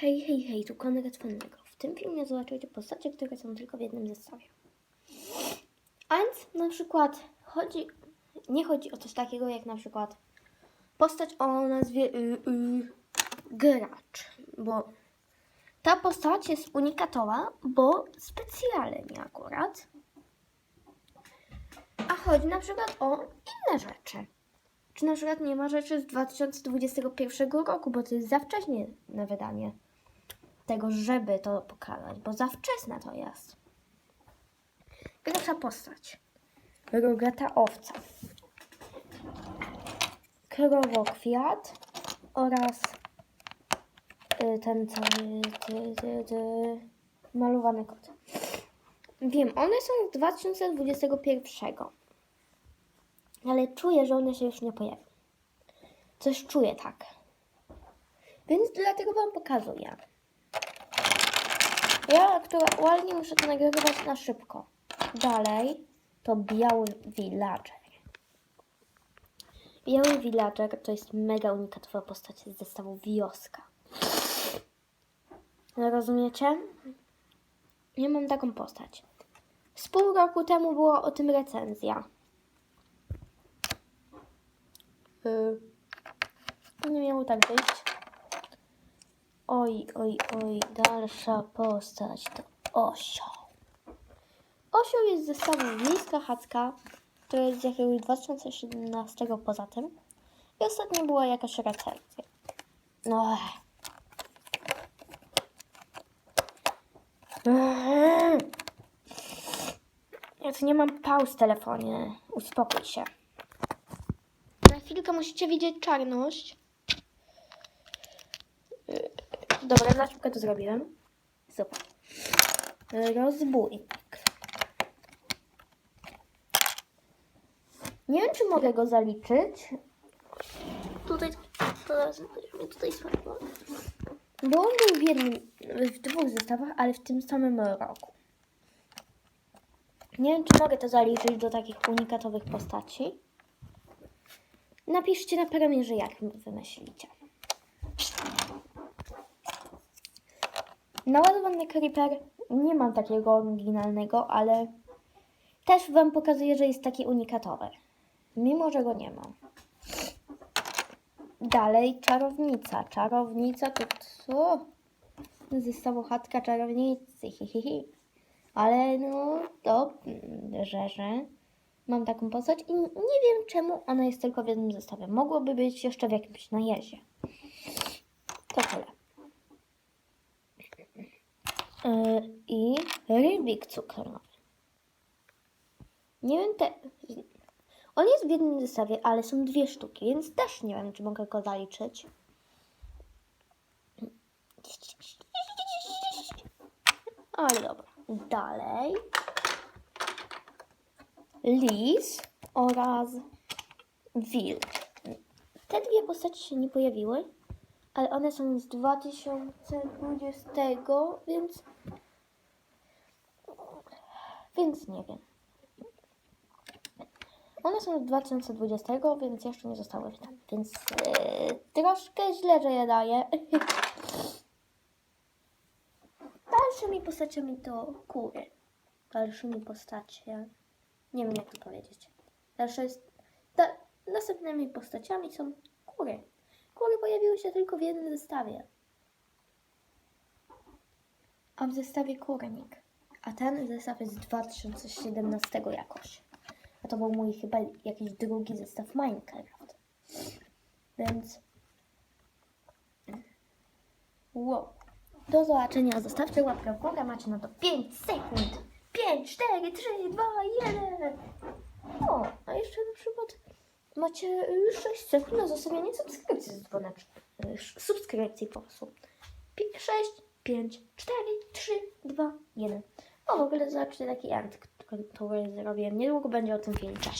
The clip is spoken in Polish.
Hej, hej, hej, tu Konrad Fannego. W tym filmie zobaczycie postacie, które są tylko w jednym zestawie. A więc na przykład chodzi, nie chodzi o coś takiego jak na przykład postać o nazwie y, y, Gracz, bo ta postać jest unikatowa, bo specjalnie akurat. A chodzi na przykład o inne rzeczy. Czy na przykład nie ma rzeczy z 2021 roku, bo to jest za wcześnie na wydanie tego, żeby to pokazać, bo za wczesna to jest. Pierwsza postać. Rogata owca. Krowokwiat oraz y, ten cały ty, ty, ty, malowany kot. Wiem, one są z 2021. Ale czuję, że one się już nie pojawią. Coś czuję tak. Więc dlatego Wam pokazuję. Ja aktualnie muszę to nagrywać na szybko. Dalej to biały villager. Biały villager to jest mega unikatowa postać z zestawu wioska. Rozumiecie? Ja mam taką postać. Z pół roku temu była o tym recenzja. Y, nie miało tak wyjść. Oj, oj, oj, dalsza postać to osioł. Osioł jest z zestawu Wiejska Chacka, to jest z jakiegoś 2017 poza tym. I ostatnio była jakaś recenzja. No. Ja tu nie mam pauz w telefonie. Uspokój się. Na chwilkę musicie widzieć czarność. Dobra, na szybko to zrobiłem. Super. Rozbójnik. Nie wiem, czy mogę go zaliczyć. Tutaj, teraz mnie tutaj spadło. Bo on był w jednym, w dwóch zestawach, ale w tym samym roku. Nie wiem, czy mogę to zaliczyć do takich unikatowych postaci. Napiszcie na premierze, jak wymyślicie. Naładowany creeper nie mam takiego oryginalnego, ale też Wam pokazuję, że jest taki unikatowy. Mimo, że go nie mam. Dalej czarownica. Czarownica to co? Z zestawu chatka czarownicy. Hi, hi, hi. Ale no, dobrze, że mam taką postać i nie wiem czemu ona jest tylko w jednym zestawie. Mogłoby być jeszcze w jakimś najeździe. To tyle. Yy, I rybik cukrowy. Nie wiem, te... on jest w jednym zestawie, ale są dwie sztuki, więc też nie wiem, czy mogę go zaliczyć. Ale dobra. Dalej. Lis oraz wilk. Te dwie postacie się nie pojawiły, ale one są z 2020, więc więc nie wiem. One są z 2020, więc jeszcze nie zostały wydane, więc yy, troszkę źle, że je daję. Dalszymi postaciami to kury. Dalszymi postacie. Nie wiem jak to powiedzieć. Dalsze jest. Da, następnymi postaciami są kury. Kury pojawiły się tylko w jednym zestawie. A w zestawie kurnik. A ten zestaw jest z 2017 jakoś. A to był mój chyba jakiś drugi zestaw Minecraft. Więc. Wow. Do zobaczenia. Zostawcie łapkę w górę. Macie na to 5 sekund. 5, 4, 3, 2, 1. O, a jeszcze na przykład macie y, 6 sekund na zostawienie subskrypcji z dzwoneczkiem. Y, Subskrypcji po prostu. 6, 5, 4, 3, 2, 1. O, w ogóle zobaczcie taki art, który zrobiłem. Niedługo będzie o tym film. Cześć.